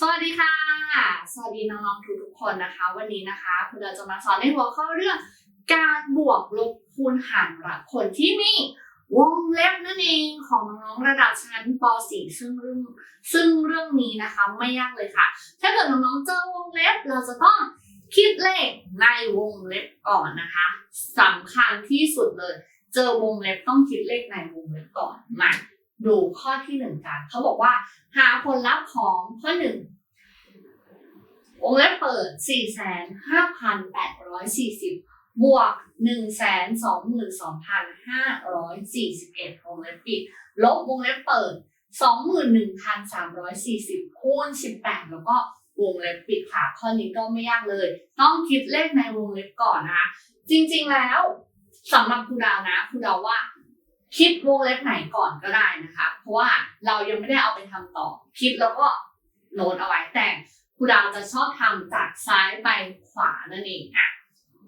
สวัสดีค่ะ สวัสดีน้องๆทุกๆคนนะคะ วันนี้นะคะคุณเราจะมาสอนในหัวข้อเรื่อง การบวกลบคูณหารระคนที่มีวงเล็บนั่นเองของน้องๆระดับชั้นป .4 ซึ่งเรื่องซึ่งเรื่องนี้นะคะไม่ยากเลยค่ะ ถ้าเกิดน้องๆเจอวงเล็บเราจะต้องคิดเลขในวงเล็บก่อนนะคะสำคัญที่สุดเลย เจอวงเล็บต้องคิดเลขในวงเล็บก่อนมา ดูข้อที่หนึ่งกัน เขาบอกว่า หาผลลัพธ์ของข้อหนึ่งวงเล็บเปิด 45,840 บวก 122,541วงเล็บปิด ลบวงเล็บเปิด 21,340 คูณ 18 แล้วก็วงเล็บปิดค่ะ ข้อนี้ก็ไม่ยากเลย ต้องคิดเลขในวงเล็บก่อนนะคะ จริงๆแล้วสำหรับครูดาวนะครูดาวว่า คิดวงเล็บไหนก่อนก็ได้นะคะ เพราะว่าเรายังไม่ได้เอาไปทำต่อ คิดแล้วก็โน้ตเอาไว้แต่ครูดาวจะชอบทำจากซ้ายไปขวานั่นเองอะ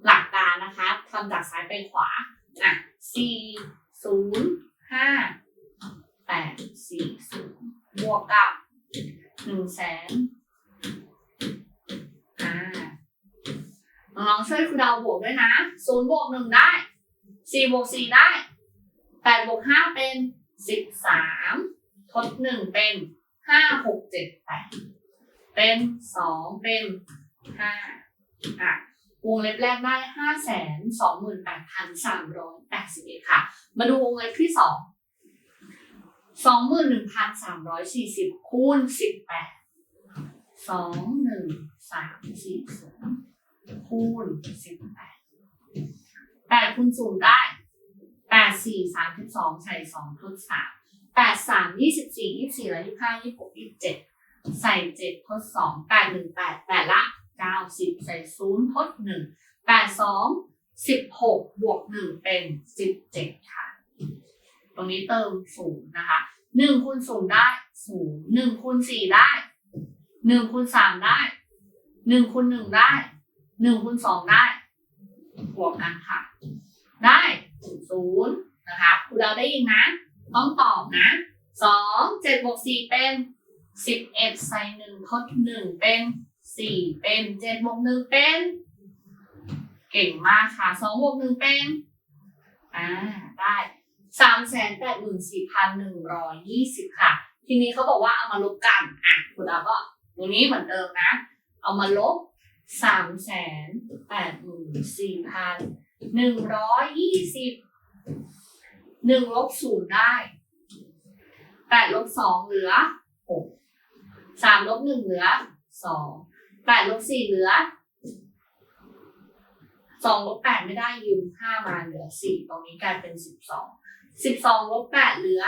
หลักการนะคะทำจากซ้ายไปขวาอะสี่ศูนย์ห้าแปดสี่ศูนย์บวกกับหนึ่งแสนอ่าน้องๆช่วยครูดาวบวกด้วยนะศูนย์บวกหนึ่งได้สี่บวกสี่ได้ แปดบวกห้าเป็นสิบสามทดหนึ่งเป็นห้าหกเจ็ดแปดเป็นสองเป็นห้าอะวงเล็บแรกได้ห้าแสนสองหมื่นแปดพันสามร้อยแปดสิบเอ็ดค่ะ มาดูวงเล็บที่สองสองหมื่นหนึ่งพันสามร้อยสี่สิบคูณสิบแปดสองหนึ่งสามสี่ศูนย์คูณสิบแปดแปดคูณศูนย์ได้ ดสี่สามสิบสองใส่สองทดสามแปดสามยี่สิบสี่ยี่สิบสี่และยี่สิบห้ายี่สิบหกยี่สิบเจ็ดใส่เจ็ดทดสองแปดหนึ่งแปดแปดละเก้าสิบใส่ศูนย์ทดหนึ่งแปดสองสิบหกบวกหนึ่งเป็นสิบเจ็ดค่ะ ตรงนี้เติมศูนย์นะคะหนึ่งคูณศูนย์ได้ศูนย์หนึ่งคูณสี่ได้หนึ่งคูณสามได้หนึ่งคูณหนึ่งได้หนึ่งคูณสองได้บวกกันค่ะ ได้ ศูนย์นะคะครูเราได้ยินนะ ต้องตอบนะสองเจ็ดบวกสี่เป็นสิบเอ็ดใส่หนึ่งทดหนึ่งเป็นสี่เป็นเจ็ดบวกหนึ่งเป็น เก่งมากค่ะสองบวกหนึ่งเป็น อ่า ได้สามแสนแปดหมื่นสี่พันหนึ่งร้อยยี่สิบค่ะ ทีนี้เขาบอกว่าเอามาลบกัน อะคุณเราก็ตรงนี้เหมือนเดิมนะ เอามาลบสามแสนแปดหมื่นสี่พัน หนึ่งร้อยยี่สิบหนึ่งลบศูนย์ได้แปดลบสองเหลือหกสามลบหนึ่งเหลือสองแปดลบสี่เหลือสองลบแปดไม่ได้ยืมห้ามาเหลือสี่ตรงนี้กลายเป็นสิบสองสิบสองลบแปดเหลือ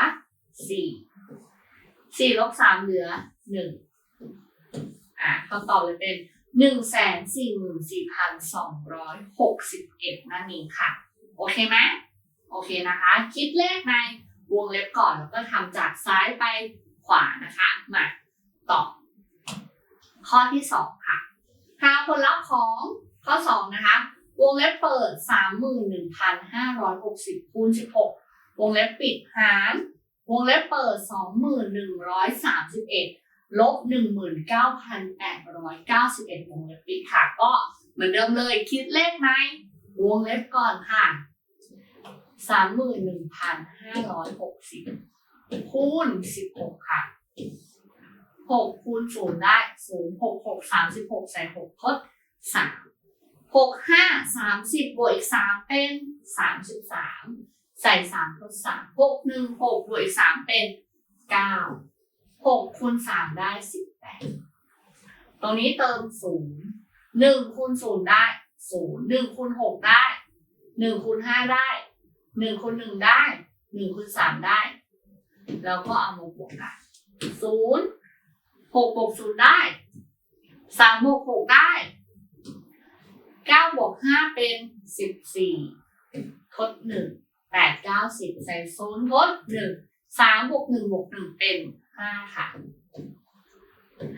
สี่สี่ลบสามเหลือหนึ่งอะคำตอบเลยเป็น 1 4 4 2 6 1 นั่นเองค่ะ โอเคไหมโอเคนะคะ คิดเลขในวงเล็บก่อนแล้วก็ทำจากซ้ายไปขวานะคะ มาตอบข้อที่ 2 ค่ะ หาผลลัพธ์ของข้อ 2 นะคะ วงเล็บเปิด 31,560คูณ16 วงเล็บปิดหาร วงเล็บเปิด 2131 ลบหนึ่งหมื่นเก้าพันแปดร้อยเก้าสิบเอ็ดวงเล็บปิดค่ะ ก็เหมือนเดิมเลยคิดเลขในวงเล็บก่อนค่ะสามหมื่นหนึ่งพันห้าร้อยหกสิบคูณสิบหกค่ะหกคูณศูนย์ได้ศูนย์หกหกสามสิบหกใส่หกทดสามหกห้าสามสิบบวกอีกสามเป็นสามสิบสามใส่สามทดสามหกหนึ่งหกบวกอีกสามเป็นเก้า หกคูณสามได้สิบแปดตรงนี้เติมศูนย์หนึ่งคูณศูนย์ได้ศูนย์หนึ่งคูณหกได้หนึ่งคูณห้าได้หนึ่งคูณหนึ่งได้หนึ่งคูณสามได้ แล้วก็เอามาบวกกันศูนย์หกบวกศูนย์ได้สามบวกหกได้เก้าบวกห้าเป็นสิบสี่ทดหนึ่งแปดเก้าสิบใส่ศูนย์ทดหนึ่งสามบวกหนึ่งบวกหนึ่งเป็น ห้าค่ะ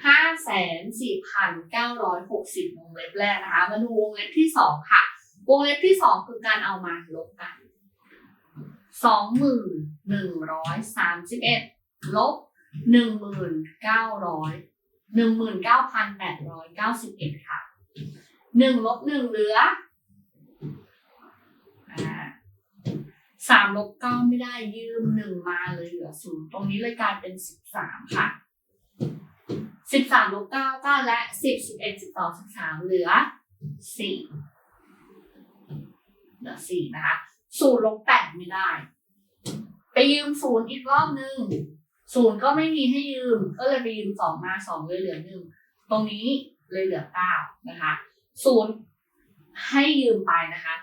ห้าแสนสี่พันเก้าร้อยหกสิบวงเล็บแรกนะคะ มาดูวงเล็บที่สองค่ะ วงเล็บที่สองคือการเอามาลบกันสองหมื่นหนึ่งร้อยสามสิบเอ็ดลบหนึ่งหมื่นเก้าร้อยหนึ่งหมื่นเก้าพันแปดร้อยเก้าสิบเอ็ดค่ะหนึ่งลบหนึ่งเหลือา สามลบเก้าไม่ได้ยืมหนึ่งมาเลยเหลือศูนย์ตรงนี้เลยกลายเป็นสิบสามค่ะสิบสามลบเก้าเก้าและสิบสิบเอ็ดสิบสองสิบสามเหลือสี่เหลือสี่นะคะศูนย์ลบแปดไม่ได้ ไปยืมศูนย์อีกรอบหนึ่งศูนย์ก็ไม่มีให้ยืม ก็เลยไปยืมสองมาสองเลยเหลือหนึ่งตรงนี้เลยเหลือเก้านะคะศูนย์ให้ยืมไปนะคะ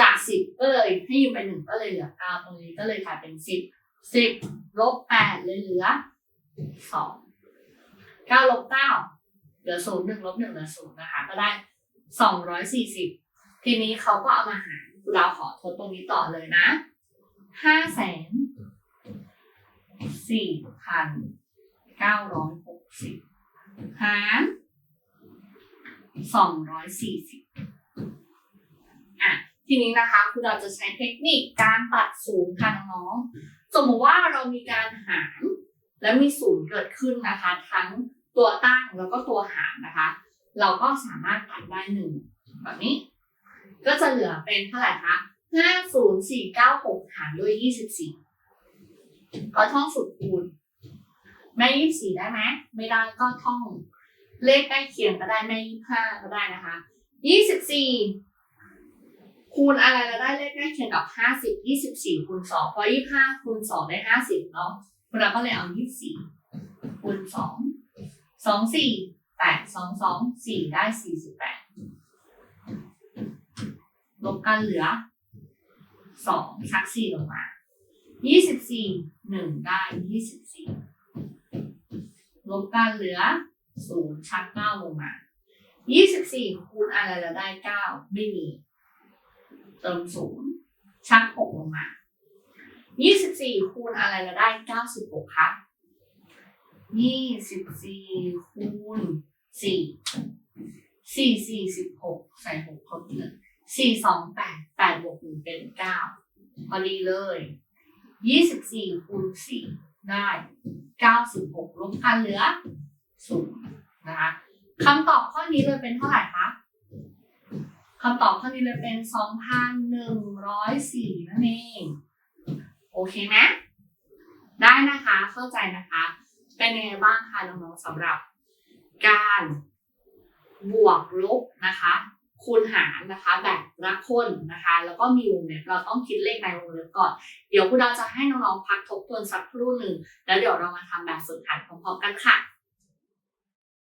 จากสิบก็เลยให้ยืมไปหนึ่งก็เลยเหลือเก้าตรงนี้ก็เลยกลายเป็นสิบสิบลบแปดเลยเหลือสองเก้าลบเก้าเหลือศูนย์หนึ่งลบหนึ่งเหลือศูนย์นะคะ ก็ได้สองร้อยสี่สิบทีนี้เขาก็เอามาหารเราขอทดตรงนี้ต่อเลยนะห้าแสนสี่พันเก้าร้อยหกสิบหารสองร้อยสี่สิบ ทีนี้นะคะคุณเราจะใช้เทคนิคการตัดศูนย์ค่ะน้องๆสมมติว่าเรามีการหารและมีศูนย์เกิดขึ้นนะคะ ทั้งตัวตั้งแล้วก็ตัวหารนะคะ เราก็สามารถตัดได้หนึ่งแบบนี้ ก็จะเหลือเป็นเท่าไหร่คะห้าศูนย์สี่เก้าหกหารด้วยยี่สิบสี่ก็ท่องสูตรคูณแม่ยี่สี่ได้ไหมไม่ได้ก็ท่อง เลขใกล้เคียงก็ได้แม่ยี่ห้าก็ได้นะคะยี่สิบสี่ คูณอะไรเราได้เลขใกล้เคียงกับห้าสิบยี่สิบสี่คูณสองเพราะยี่ห้าคูณสองได้ห้าสิบเนาะเราก็เลยเอายี่สี่คูณสองสองสี่แปดสองสองสี่ได้สี่สิบแปดลบกันเหลือสองชักสี่ลงมายี่สิบสี่หนึ่งได้ยี่สิบสี่ลบกันเหลือศูนย์ชักเก้าลงมายี่สิบสี่คูณอะไรเราได้เก้าไม่มี เติมศูนย์ชักหกลงมายี่สิบสี่คูณอะไรเราได้เก้าสิบหกคะยี่สิบสี่คูณสี่สี่สี่สิบหกใส่หกครบหนึ่งสี่สองแปดแปดบวกหนึ่งเป็นเก้าพอดีเลยยี่สิบสี่คูณสี่ได้เก้าสิบหกลบกันเหลือศูนย์นะคะคำตอบข้อนี้เลยเป็นเท่าไหร่คะ คำตอบข้อนี้เลยเป็นสองพันหนึ่งร้อยสี่นั่นเอง โอเคไหมได้นะคะ เข้าใจนะคะ เป็นยังไงบ้างคะน้องๆสำหรับการบวกลบนะคะ คูณหารนะคะ แบบละคนนะคะ แล้วก็มีวงเล็บเราต้องคิดเลขในวงเล็บก่อน เดี๋ยวคุณเราจะให้น้องๆพักทบทวนสักครู่หนึ่ง แล้วเดี๋ยวเรามาทำแบบฝึกหัดพร้อมๆกันค่ะ